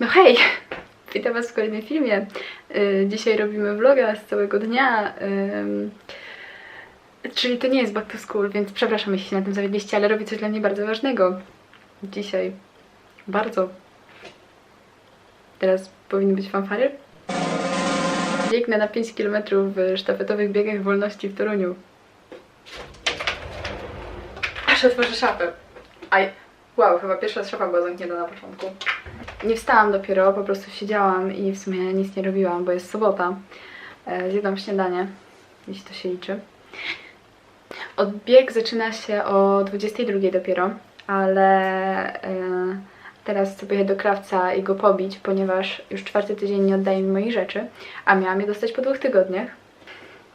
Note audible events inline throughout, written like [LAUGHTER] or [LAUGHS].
No hej! [LAUGHS] Witam Was w kolejnym filmie. Y, Dzisiaj robimy vloga z całego dnia. Czyli to nie jest back to school, więc przepraszam, jeśli się na tym zawiedliście, ale robię coś dla mnie bardzo ważnego. Dzisiaj. Bardzo. Teraz powinny być fanfary. Biegnę na 5 km w sztafetowych biegach wolności w Toruniu. Aż otworzę szafę. Aj, wow, chyba pierwsza szafa była zamknięta na początku. Nie wstałam dopiero, po prostu siedziałam i w sumie nic nie robiłam, bo jest sobota. E, Zjadłam śniadanie, jeśli to się liczy. Odbieg zaczyna się o 22 dopiero, ale e, teraz chcę pojechać do krawca i go pobić, ponieważ już czwarty tydzień nie oddaje mi moich rzeczy, a miałam je dostać po dwóch tygodniach.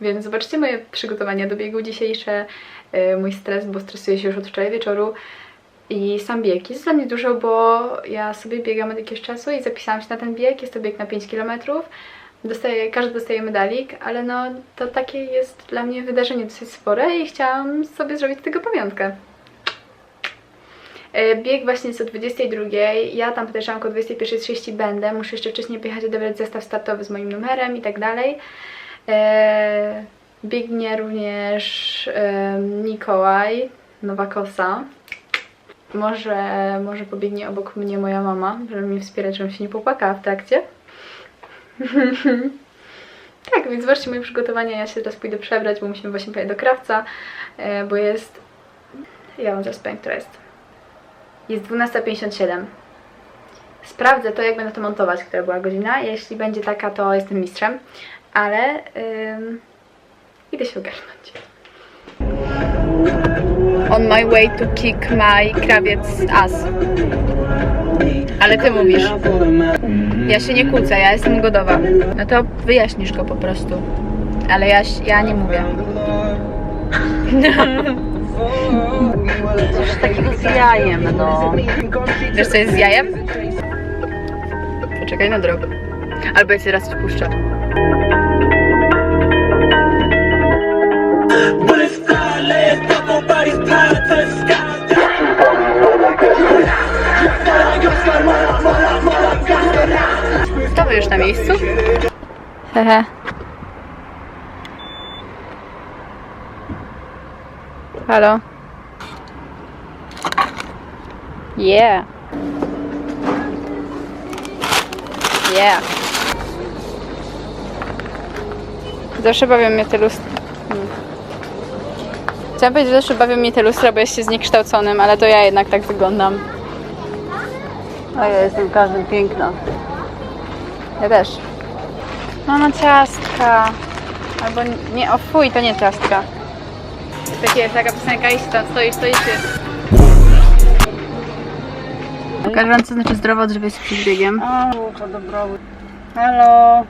Więc zobaczcie moje przygotowania do biegu dzisiejsze, e, mój stres, bo stresuję się już od wczoraj wieczoru. I sam bieg jest dla mnie dużo, bo ja sobie biegam od jakiegoś czasu i zapisałam się na ten bieg. Jest to bieg na 5 km. Dostaje, każdy dostaje medalik, ale no to takie jest dla mnie wydarzenie dosyć spore i chciałam sobie zrobić z tego pamiątkę. E, Bieg właśnie jest o 22. Ja tam podejrzewam około 21.30 będę. Muszę jeszcze wcześniej pojechać odebrać zestaw startowy z moim numerem i tak dalej. E, Biegnie również e, Mikołaj Nowakosa. Może, może pobiegnie obok mnie moja mama, żeby mnie wspierać, żebym się nie popłakała w trakcie. [LAUGHS] tak, więc zobaczcie moje przygotowania. Ja się teraz pójdę przebrać, bo musimy właśnie pojechać do krawca, e, bo jest... Ja wam zaraz powiem, która jest. Jest 12.57. Sprawdzę to, jak będę to montować, która była godzina. Jeśli będzie taka, to jestem mistrzem. Ale ym, idę się ogarnąć. On my way to kick my krawiec ass. Ale ty mówisz. Ja się nie kłócę, ja jestem godowa. No to wyjaśnisz go po prostu. Ale ja, ja nie mówię. [LAUGHS] Coś takiego z jajem, no. Wiesz co jest z jajem? Poczekaj na drogę. Albo ja cię raz wpuszczę. To już na miejscu? Hehe. Halo? Yeah. Yeah. Zawsze bawią mnie te lustra. Hmm. Chciałam powiedzieć, że zawsze bawią mnie te lustra, bo jest się zniekształconym, ale to ja jednak tak wyglądam. A ja jestem każdym piękna. Ja też. Mama ciastka. Albo nie, o fuj, to nie ciastka. Takie, taka piosenka, iść tam, stoisz, stoisz. Pokażę wam, co znaczy zdrowo odżywiać się przed biegiem. A, to. Halo.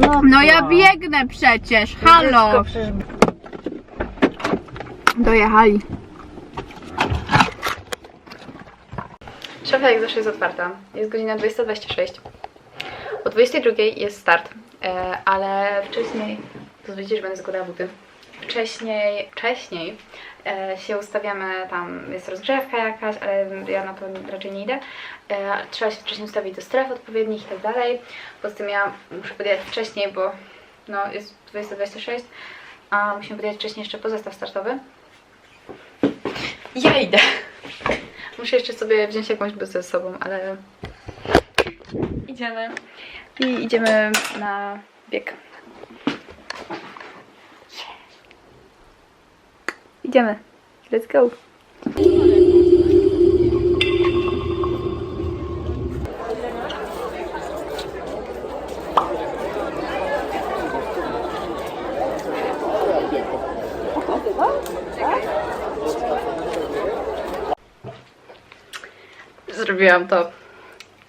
No, No ja biegnę przecież, halo. Dojechali. Szafa jak zawsze jest otwarta. Jest godzina 20.26. O 22.00 jest start, e, ale wcześniej, pozwolicie, że będę składała buty. Wcześniej, wcześniej e, się ustawiamy, tam jest rozgrzewka jakaś, ale ja na to raczej nie idę. E, trzeba się wcześniej ustawić do stref odpowiednich i tak dalej. Poza tym ja muszę podjechać wcześniej, bo no, jest 20.26, a musimy podjechać wcześniej jeszcze po zestaw startowy. Ja idę. Muszę jeszcze sobie wziąć jakąś bluzę ze sobą, ale idziemy. I idziemy na bieg. Idziemy. Let's go. Zrobiłam to.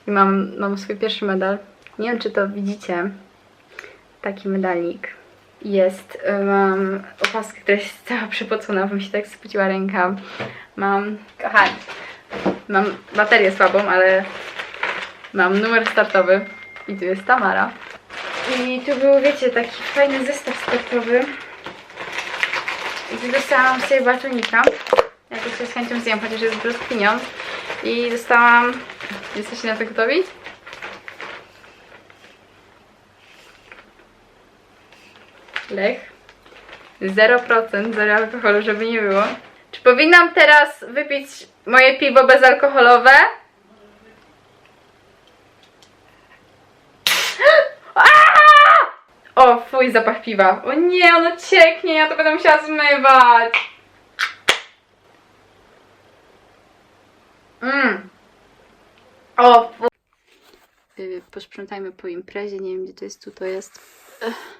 I mam, mam swój pierwszy medal. Nie wiem, czy to widzicie. Taki medalik. Jest, mam opaskę, która jest cała przepocona, bo mi się tak spociła ręka. Mam, kochani, mam baterię słabą, ale mam numer startowy. I tu jest Tamara. I tu był, wiecie, taki fajny zestaw startowy. I tu dostałam sobie batonika. Jakoś się z chęcią zjem, chociaż jest brzoskwinią. I dostałam... Jesteście na to gotowi? Lech. 0%, zero alkoholu, żeby nie było. Czy powinnam teraz wypić moje piwo bezalkoholowe? [GASPS] O, fuj, zapach piwa. O nie, ono cieknie, ja to będę musiała zmywać. Mmm. O, fu- Y, Posprzątajmy po imprezie, nie wiem gdzie to jest, tu to jest. Ech.